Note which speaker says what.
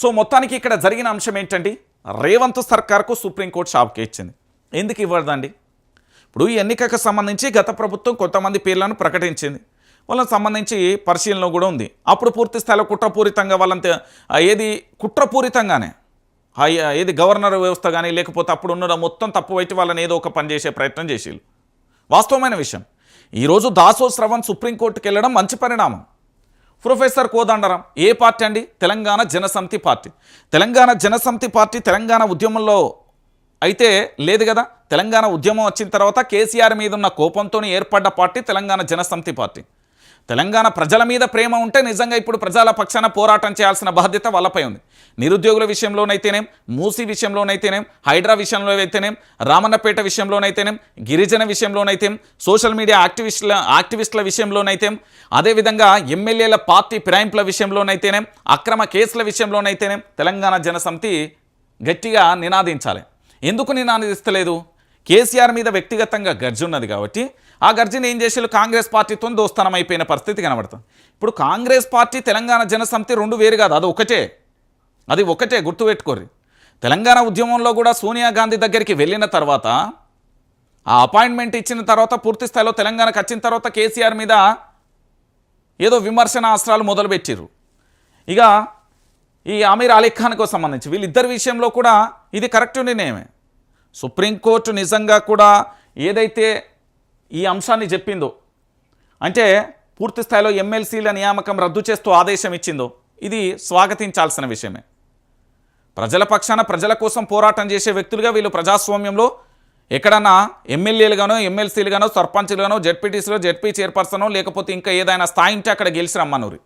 Speaker 1: So మొత్తానికి ఇక్కడ జరిగిన అంశం ఏంటండి రేవంత్ సర్కార్కు సుప్రీంకోర్టు షాప్కి ఇచ్చింది. ఎందుకు ఇవ్వదండి? ఇప్పుడు ఈ ఎన్నికకు సంబంధించి గత ప్రభుత్వం కొంతమంది పేర్లను ప్రకటించింది. వాళ్ళకి సంబంధించి పరిశీలన కూడా ఉంది. అప్పుడు పూర్తి స్థాయిలో కుట్రపూరితంగా వాళ్ళంత ఏది కుట్రపూరితంగానే ఏది గవర్నర్ వ్యవస్థ కానీ లేకపోతే అప్పుడు ఉన్న మొత్తం తప్పు పెట్టి వాళ్ళని ఏదో ఒక పని చేసే ప్రయత్నం చేసేళ్ళు. వాస్తవమైన విషయం. ఈరోజు దాసో శ్రవణ్ సుప్రీంకోర్టుకి వెళ్ళడం మంచి పరిణామం. ప్రొఫెసర్ కోదండరాం ఏ పార్టీ అండి? తెలంగాణ జనసమితి పార్టీ. తెలంగాణ జనసమితి పార్టీ తెలంగాణ ఉద్యమంలో అయితే లేదు కదా? తెలంగాణ ఉద్యమం వచ్చిన తర్వాత కేసీఆర్ మీద ఉన్న కోపంతో ఏర్పడ్డ పార్టీ తెలంగాణ జనసమితి పార్టీ. తెలంగాణ ప్రజల మీద ప్రేమ ఉంటే నిజంగా ఇప్పుడు ప్రజల పక్షాన పోరాటం చేయాల్సిన బాధ్యత వాళ్ళపై ఉంది. నిరుద్యోగుల విషయంలోనైతేనేం మూసీ విషయంలోనైతేనేం హైడ్రా విషయంలో అయితేనేం రామన్నపేట విషయంలోనైతేనేం గిరిజన విషయంలోనైతేం సోషల్ మీడియా యాక్టివిస్టుల యాక్టివిస్టుల విషయంలోనైతేం అదేవిధంగా ఎమ్మెల్యేల పార్టీ ఫిరాయింపుల విషయంలోనైతేనేం అక్రమ కేసుల విషయంలోనైతేనేం తెలంగాణ జనసమితి గట్టిగా నినాదించాలి. ఎందుకు నినాదిస్తలేదు? కేసీఆర్ మీద వ్యక్తిగతంగా గర్జి ఉన్నది కాబట్టి ఆ గర్జిని ఏం చేసేళ్ళు? కాంగ్రెస్ పార్టీతో దోస్తానం అయిపోయిన పరిస్థితి కనబడుతుంది. ఇప్పుడు కాంగ్రెస్ పార్టీ తెలంగాణ జనసమితి రెండు వేరు కాదు అది ఒకటే. అది ఒకటే గుర్తుపెట్టుకోర్రి. తెలంగాణ ఉద్యమంలో కూడా సోనియా గాంధీ దగ్గరికి వెళ్ళిన తర్వాత ఆ అపాయింట్మెంట్ ఇచ్చిన తర్వాత పూర్తి స్థాయిలో తెలంగాణకు వచ్చిన తర్వాత కేసీఆర్ మీద ఏదో విమర్శన అస్త్రాలు మొదలుపెట్టిర్రు. ఇక ఈ అమీర్ అలీ ఖాన్కు సంబంధించి వీళ్ళిద్దరి విషయంలో కూడా ఇది కరెక్ట్ నిర్ణయమే. సుప్రీంకోర్టు నిజంగా కూడా ఏదైతే ఈ అంశాన్ని చెప్పిందో అంటే పూర్తి స్థాయిలో ఎమ్మెల్సీల నియామకం రద్దు చేస్తూ ఆదేశం ఇచ్చిందో ఇది స్వాగతించాల్సిన విషయమే. ప్రజల పక్షాన ప్రజల కోసం పోరాటం చేసే వ్యక్తులుగా వీళ్ళు ప్రజాస్వామ్యంలో ఎక్కడన్నా ఎమ్మెల్యేలుగానో ఎమ్మెల్సీలుగానో సర్పంచ్లుగానో జెడ్పీటీసీలో జెడ్పీ చైర్పర్సనో లేకపోతే ఇంకా ఏదైనా స్థాయి ఉంటే అక్కడ గెలిచి రమ్మనూరి